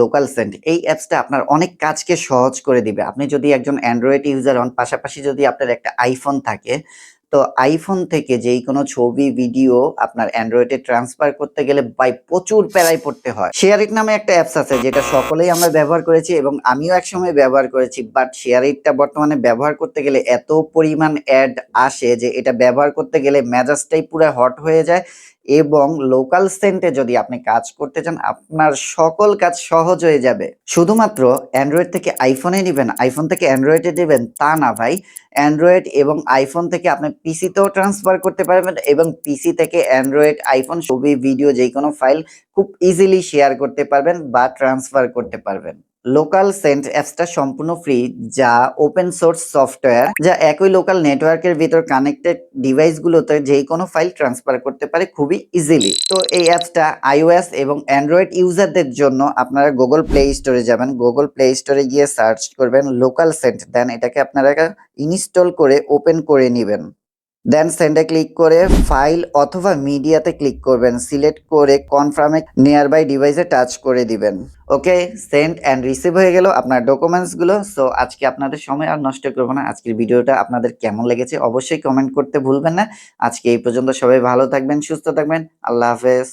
Local Saint এই অ্যাপসটা আপনার অনেক কাজকে সহজ করে দিবে। আপনি যদি একজন অ্যান্ড্রয়েড ইউজার হন, পাশাপাশি যদি আপনার একটা আইফোন থাকে, তো আইফোন থেকে যেই কোনো ছবি ভিডিও আপনার অ্যান্ড্রয়েডে ট্রান্সফার করতে গেলে বাই প্রচুর প্যারাই পড়তে হয়। শেয়ারিট নামে একটা অ্যাপস আছে, যেটা সকলেই আমরা ব্যবহার করেছি এবং আমিও একসময় ব্যবহার করেছি বাট শেয়ারিটটা বর্তমানে ব্যবহার করতে গেলে এত পরিমাণ অ্যাড আসে যে এটা ব্যবহার করতে গেলে মেজাজটাই পুরো হট হয়ে যায় এবং লোকাল সেন্টে যদি আপনি কাজ করতে চান, আপনার সকল কাজ সহজ হয়ে যাবে। শুধুমাত্র অ্যান্ড্রয়েড থেকে আইফোনে নেবেন। আইফোন থেকে অ্যান্ড্রয়েডে নেবেন তা না ভাই। অ্যান্ড্রয়েড এবং আইফোন থেকে আপনি পিসিতেও ট্রান্সফার করতে পারবেন এবং পিসি থেকে অ্যান্ড্রয়েড আইফোন ছবি ভিডিও যে কোনো ফাইল খুব ইজিলি শেয়ার করতে পারবেন বা ট্রান্সফার করতে পারবেন। লোকাল সেন্ট অ্যাপসটা সম্পূর্ণ ফ্রি, যা ওপেন সোর্স সফটওয়্যার যা একই লোকাল নেটওয়ার্কের ভিতর কানেক্টেড ডিভাইসগুলোতে যে কোনো ফাইল ট্রান্সফার করতে পারে খুবই ইজিলি তো এই অ্যাপসটা আইওএস এবং অ্যান্ড্রয়েড ইউজারদের জন্য আপনারা গুগল প্লে স্টোরে যাবেন গুগল প্লে স্টোরে গিয়ে সার্চ করবেন লোকাল সেন্ট দেন এটাকে আপনারা ইনস্টল করে ওপেন করে নেবেন। দেন সেন্ডে ক্লিক করে ফাইল অথবা মিডিয়াতে ক্লিক করবেন। সিলেক্ট করে কনফার্মে নিয়ার বাই ডিভাইসে টাচ করে দিবেন। ওকে সেন্ড অ্যান্ড রিসিভ হয়ে গেল আপনার ডকুমেন্টসগুলো সো আজকে আপনাদের সময় আর নষ্ট করব না। আজকের ভিডিওটা আপনাদের কেমন লেগেছে অবশ্যই কমেন্ট করতে ভুলবেন না। আজকে এই পর্যন্ত সবাই ভালো থাকবেন, সুস্থ থাকবেন। আল্লাহ হাফেজ।